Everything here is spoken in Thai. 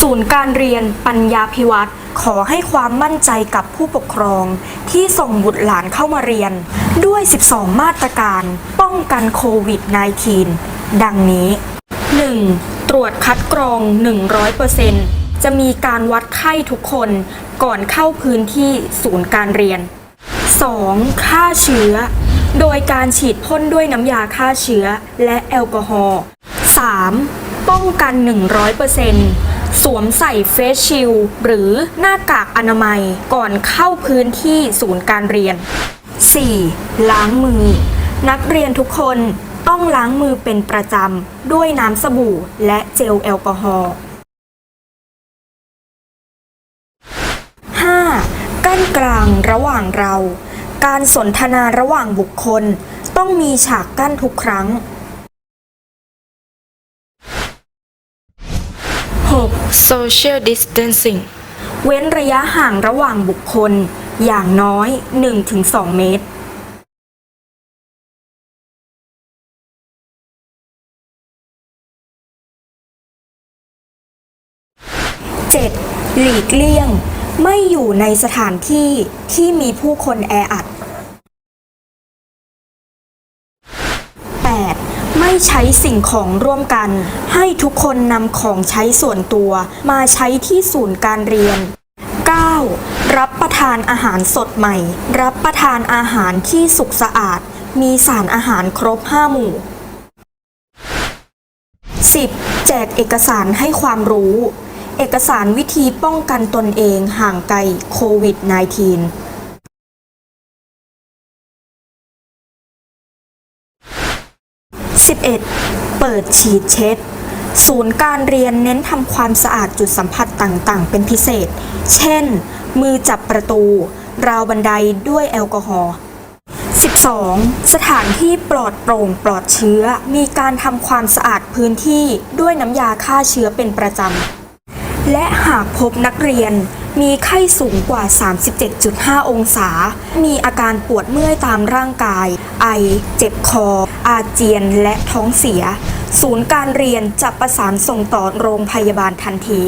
ศูนย์การเรียนปัญญาพิวัตรขอให้ความมั่นใจกับผู้ปกครอง ที่ส่งบุตรหลานเข้ามาเรียน ด้วย 12 มาตรการ ป้องกันโควิด -19 ดังนี้ 1. ตรวจคัดกรอง 100%จะมีการวัดไข้ทุกคนก่อนเข้าพื้นที่ศูนย์การเรียน 2. ฆ่าเชื้อ โดยการฉีดพ่นด้วยน้ำยาฆ่าเชื้อและแอลกอฮอล์ 3. ป้องกัน 100% สวมใส่เฟสชิลด์หรือหน้ากากอนามัยก่อนเข้าพื้นที่ศูนย์การเรียน 4. ล้างมือ นักเรียนทุกคนต้องล้างมือเป็นประจำ ด้วยน้ำสบู่และเจลแอลกอฮอล์ 5. กั้นกลางระหว่างเรา การสนทนาระหว่างบุคคล ต้องมีฉากกั้นทุกครั้ง 6. social distancing เว้นระยะห่างระหว่างบุคคล อย่างน้อย 1-2 เมตร 7. หลีกเลี่ยง ไม่อยู่ในสถานที่ที่มีผู้คนแออัด 8. ไม่ ใช้สิ่งของร่วมกัน ให้ทุกคนนำของใช้ส่วนตัว มาใช้ที่ศูนย์การเรียน 9. รับประทานอาหารสดใหม่ รับประทานอาหารที่สุกสะอาด มีสารอาหารครบ 5 หมู่ 10. แจกเอกสารให้ความรู้ เอกสารวิธีป้องกันตนเองห่างไกลโควิด -19 11. เปิดฉีดเช็ด ศูนย์การเรียนเน้นทำความสะอาดจุดสัมผัสต่างๆ เป็นพิเศษ เช่น มือจับประตู ราวบันไดด้วยแอลกอฮอล์ 12. สถานที่ปลอดโปร่งปลอดเชื้อ มีการทำความสะอาดพื้นที่ด้วยน้ำยาฆ่าเชื้อเป็นประจำ และหากพบนักเรียนมีไข้สูงกว่า 37.5 องศา มีอาการปวดเมื่อยตามร่างกาย ไอ เจ็บคอ อาเจียนและท้องเสีย ศูนย์การเรียนจะประสานส่งต่อโรงพยาบาลทันที